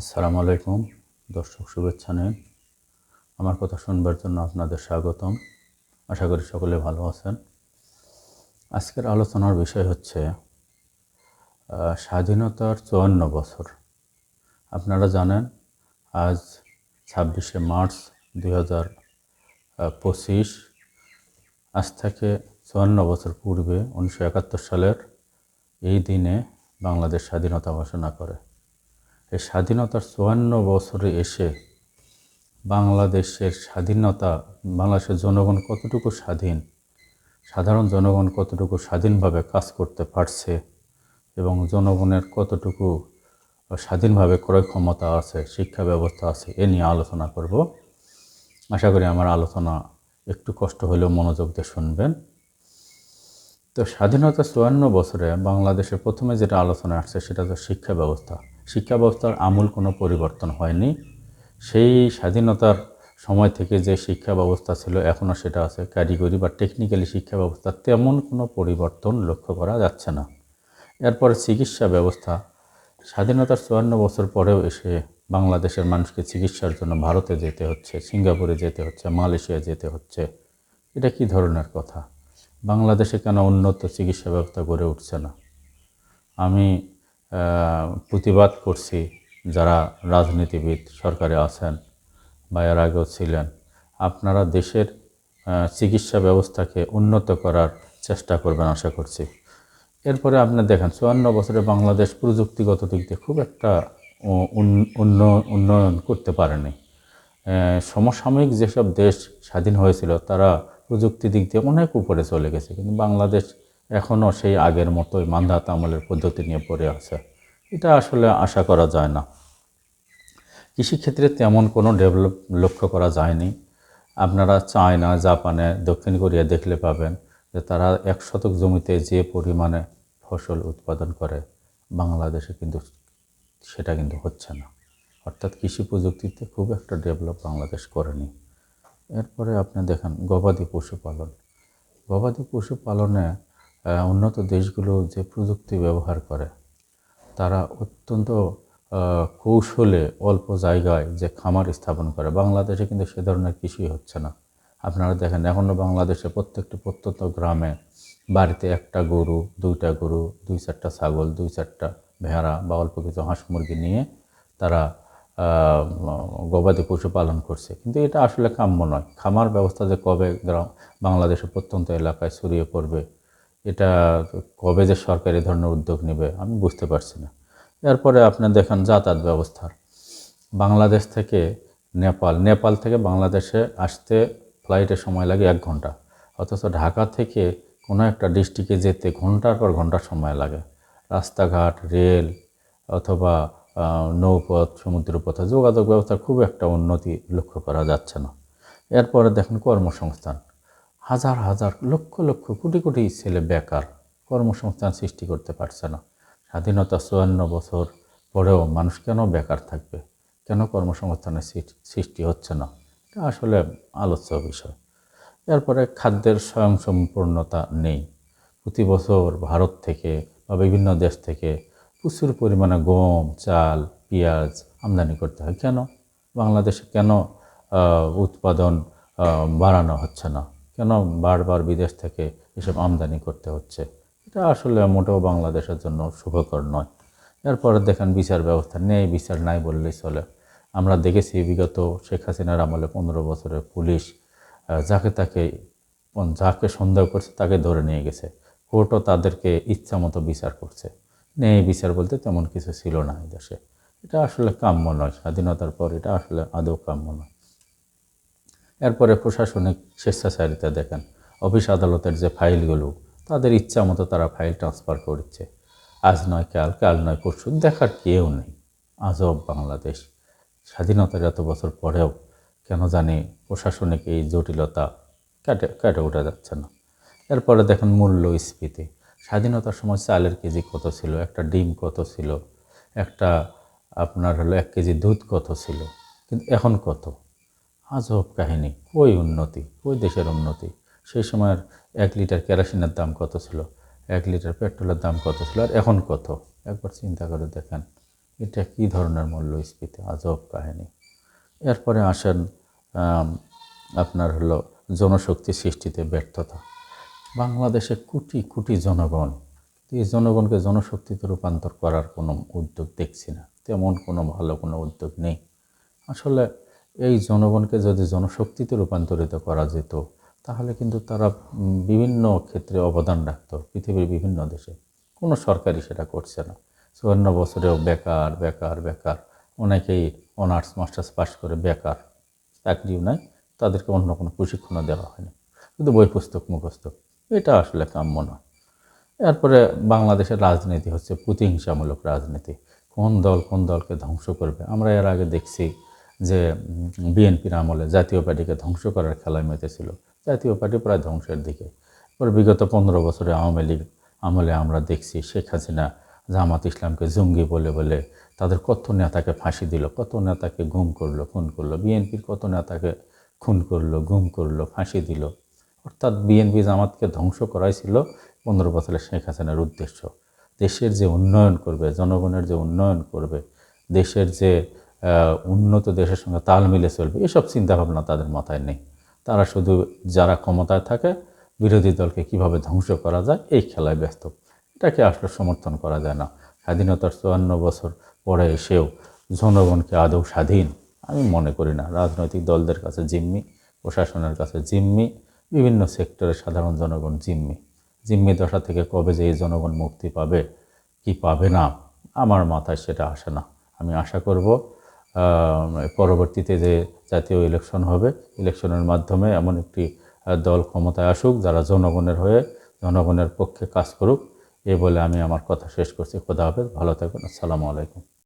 আসসালামু আলাইকুম। দর্শক শুভেচ্ছা নেন। আমার কথা শুনবার জন্য আপনাদের স্বাগতম। আশা করি সকলে ভালো আছেন। আজকের আলোচনার বিষয় হচ্ছে স্বাধীনতার চুয়ান্ন বছর। আপনারা জানেন, আজ ছাব্বিশে মার্চ দুই হাজার পঁচিশ, আজ থেকে চুয়ান্ন বছর পূর্বে উনিশশো একাত্তর সালের এই দিনে বাংলাদেশ স্বাধীনতা ঘোষণা করে। এই স্বাধীনতার চুয়ান্ন বছরে এসে বাংলাদেশের স্বাধীনতা, বাংলাদেশের জনগণ কতটুকু স্বাধীন, সাধারণ জনগণ কতটুকু স্বাধীনভাবে কাজ করতে পারছে এবং জনগণের কতটুকু স্বাধীনভাবে ক্রয় ক্ষমতা আছে, শিক্ষা ব্যবস্থা আছে, এ নিয়ে আলোচনা করব। আশা করি আমার আলোচনা একটু কষ্ট হলেও মনোযোগ দিয়ে শুনবেন। তো স্বাধীনতা চুয়ান্ন বছরে বাংলাদেশে প্রথমে যেটা আলোচনা আসছে সেটা হচ্ছে শিক্ষা ব্যবস্থা। শিক্ষা ব্যবস্থার আমূল কোনো পরিবর্তন হয়নি। সেই স্বাধীনতার সময় থেকে যে শিক্ষা ব্যবস্থা ছিল, এখনও সেটা আছে। কারিগরি বা টেকনিক্যালি শিক্ষা ব্যবস্থা তেমন কোনো পরিবর্তন লক্ষ্য করা যাচ্ছে না। এরপরে চিকিৎসা ব্যবস্থা। স্বাধীনতার চুয়ান্ন বছর পরেও এসে বাংলাদেশের মানুষকে চিকিৎসার জন্য ভারতে যেতে হচ্ছে, সিঙ্গাপুরে যেতে হচ্ছে মালয়েশিয়া যেতে হচ্ছে। এটা কি ধরনের কথা? বাংলাদেশে কেন উন্নত চিকিৎসা ব্যবস্থা গড়ে উঠছে না? আমি প্রতিবাদ করছি যারা রাজনীতিবিদ সরকারে আছেন বা এর আগেও ছিলেন। আপনারা দেশের চিকিৎসা ব্যবস্থাকে উন্নত করার চেষ্টা করবেন আশা করছি। এরপরে আপনি দেখেন, চুয়ান্ন বছরে বাংলাদেশ প্রযুক্তিগত দিক দিয়ে খুব একটা উন- উন্ন- উন্নয়ন করতে পারেনি। সমসাময়িক যেসব দেশ স্বাধীন হয়েছিল, তারা প্রযুক্তি দিক দিয়ে অনেক উপরে চলে গেছে। কিন্তু বাংলাদেশ এখনও সেই আগের মতোই মান্ধাত আমলের পদ্ধতি নিয়ে পড়ে আছে। এটা আসলে আশা করা যায় না। কৃষিক্ষেত্রে তেমন কোনো ডেভেলপ লক্ষ্য করা যায়নি। আপনারা চায়না, জাপানে, দক্ষিণ কোরিয়া দেখলে পাবেন যে তারা এক শতক জমিতে যে পরিমাণে ফসল উৎপাদন করে, বাংলাদেশে কিন্তু সেটা কিন্তু হচ্ছে না। অর্থাৎ কৃষি প্রযুক্তিতে খুব একটা ডেভেলপ বাংলাদেশ করেনি। এরপরে আপনি দেখেন গবাদি পশুপালন। গবাদি পশুপালনে উন্নত দেশগুলো যে প্রযুক্তি ব্যবহার করে, তারা অত্যন্ত কৌশলে অল্প জায়গায় যে খামার স্থাপন করে। বাংলাদেশে কিন্তু সে ধরনের কিছুই হচ্ছে না। আপনারা দেখেন এখনও বাংলাদেশে প্রত্যেকটি প্রত্যন্ত গ্রামে বাড়িতে একটা গরু, দুইটা গরু, দুই চারটা ছাগল, দুই চারটা ভেড়া বা অল্প কিছু হাঁস মুরগি নিয়ে তারা গবাদি পশু পালন করছে। কিন্তু এটা আসলে কাম্য নয়। খামার ব্যবস্থা যে কবে গ্রাম, বাংলাদেশের প্রত্যন্ত এলাকায় ছড়িয়ে পড়বে এটা কবে যে সরকার ধরনের উদ্যোগ নেবে আমি বুঝতে পারছি না। এরপরে আপনি দেখেন যাতায়াত ব্যবস্থার। বাংলাদেশ থেকে নেপাল নেপাল থেকে বাংলাদেশে আসতে ফ্লাইটে সময় লাগে এক ঘণ্টা। অথচ ঢাকা থেকে কোনো একটা ডিস্ট্রিক্টে যেতে ঘণ্টার পর ঘণ্টা সময় লাগে। রাস্তাঘাট, রেল অথবা নৌপথ, সমুদ্রপথে যোগাযোগ ব্যবস্থার খুব একটা উন্নতি লক্ষ্য করা যাচ্ছে না। এরপরে দেখেন কর্মসংস্থান। হাজার হাজার, লক্ষ লক্ষ, কোটি কোটি ছেলে বেকার কর্মসংস্থান সৃষ্টি করতে পারছে না। স্বাধীনতা চুয়ান্ন বছর পরেও মানুষ কেন বেকার থাকবে? কেন কর্মসংস্থানের সৃষ্টি হচ্ছে না? এটা আসলে আলোচ্য বিষয়। এরপরে খাদ্যের স্বয়ংসম্পূর্ণতা নেই। প্রতি বছর ভারত থেকে বা বিভিন্ন দেশ থেকে প্রচুর পরিমাণে গম, চাল, পেঁয়াজ আমদানি করতে হয়। কেন? বাংলাদেশে কেন উৎপাদন বাড়ানো হচ্ছে না? কেন বারবার বিদেশ থেকে এসব আমদানি করতে হচ্ছে? এটা আসলে মোটেও বাংলাদেশের জন্য শুভকর নয়। এরপরে দেখেন বিচার ব্যবস্থা নেই, বিচার নাই বললেই চলে। আমরা দেখেছি বিগত শেখ হাসিনার আমলে পনেরো বছরের পুলিশ যাকে তাকে যাকে সন্দেহ করছে তাকে ধরে নিয়ে গেছে। কোর্টও তাদেরকে ইচ্ছা মতো বিচার করছে। নেই বিচার বলতে তেমন কিছু ছিল না এই দেশে। এটা আসলে কাম্য নয়, স্বাধীনতার পর এটা আসলে আদৌ কাম্য নয়। এরপরে প্রশাসনিক স্বেচ্ছাচারিতা দেখেন। অফিস আদালতের যে ফাইলগুলো, তাদের ইচ্ছা মতো তারা ফাইল ট্রান্সফার করছে। আজ নয় কাল কাল নয়, পরশু, দেখার কেউ নেই। আজব বাংলাদেশ। স্বাধীনতার এত বছর পরেও কেন জানি প্রশাসনিক এই জটিলতা কাটে কাটে ওঠা যাচ্ছে না। এরপরে দেখেন মূল্যস্ফীতি স্বাধীনতার সময় চালের কেজি কত ছিল? একটা ডিম কত ছিল? একটা আপনার হলো এক কেজি দুধ কত ছিল? কিন্তু এখন কত? আজব কাহিনী কই উন্নতি কই দেশের উন্নতি। সেই সময়ের এক লিটার কেরোসিনের দাম কত ছিল? এক লিটার পেট্রোলের দাম কত ছিল? আর এখন কত? একবার চিন্তা করে দেখেন, এটা কী ধরনের মূল্য মূল্যস্ফীতি আজব কাহিনী? এরপরে আসেন আপনার হলো জনশক্তি সৃষ্টিতে ব্যর্থতা। বাংলাদেশে কোটি কোটি জনগণ, এই জনগণকে জনশক্তিতে রূপান্তর করার কোনো উদ্যোগ দেখছি না। তেমন কোনো ভালো কোনো উদ্যোগ নেই। আসলে এই জনগণকে যদি জনশক্তিতে রূপান্তরিত করা যেত, তাহলে কিন্তু তারা বিভিন্ন ক্ষেত্রে অবদান রাখত, পৃথিবীর বিভিন্ন দেশে। কোনো সরকারই সেটা করছে না। চুয়ান্ন বছরেও বেকার বেকার বেকার। অনেকেই অনার্স, মাস্টার্স পাস করে বেকার। চাকরিও নাই, তাদেরকে অন্য কোনো প্রশিক্ষণও দেওয়া হয়নি। শুধু বই পুস্তক মুখস্থ। এটা আসলে কাম্য নয়। এরপরে বাংলাদেশের রাজনীতি হচ্ছে প্রতিহিংসামূলক রাজনীতি। কোন দল কোন দলকে ধ্বংস করবে? আমরা এর আগে দেখছি যে বিএনপির আমলে জাতীয় পার্টিকে ধ্বংস করার খেলায় মেতেছিল। জাতীয় পার্টি প্রায় ধ্বংসের দিকে। এবার বিগত পনেরো বছরে আওয়ামী লীগ আমলে আমরা দেখছি শেখ হাসিনা, জামাত ইসলামকে জঙ্গি বলে বলে তাদের কত নেতাকে ফাঁসি দিল, কত নেতাকে গুম করল, খুন করল, বিএনপির কত নেতাকে খুন করল, গুম করল, ফাঁসি দিল। অর্থাৎ বিএনপি জামাতকে ধ্বংস করাই ছিল পনেরো বছরের শেখ হাসিনার উদ্দেশ্য। দেশের যে উন্নয়ন করবে, জনগণের যে উন্নয়ন করবে, দেশের যে উন্নত দেশের সঙ্গে তাল মিলে চলবে, এসব চিন্তাভাবনা তাদের মাথায় নেই। তারা শুধু যারা ক্ষমতায় থাকে, বিরোধী দলকে কীভাবে ধ্বংস করা যায়, এই খেলায় ব্যস্ত। এটাকে আসলে সমর্থন করা যায় না। স্বাধীনতার চুয়ান্ন বছর পরে এসেও জনগণকে আদৌ স্বাধীন? আমি মনে করি না। রাজনৈতিক দলদের কাছে জিম্মি, প্রশাসনের কাছে জিম্মি, বিভিন্ন সেক্টরের সাধারণ জনগণ জিম্মি। জিম্মি দশা থেকে কবে যে এই জনগণ মুক্তি পাবে, কি পাবে না, আমার মাথায় সেটা আসে না। আমি আশা করব পরবর্তীতে যে জাতীয় ইলেকশন হবে ইলেকশনের মাধ্যমে এমন একটি দল ক্ষমতায় আসুক যারা জনগণের হয়ে, জনগণের পক্ষে কাজ করুক, এ বলে আমি আমার কথা শেষ করছি। খোদা হাফেজ, ভালো থাকবেন আসসালামু আলাইকুম।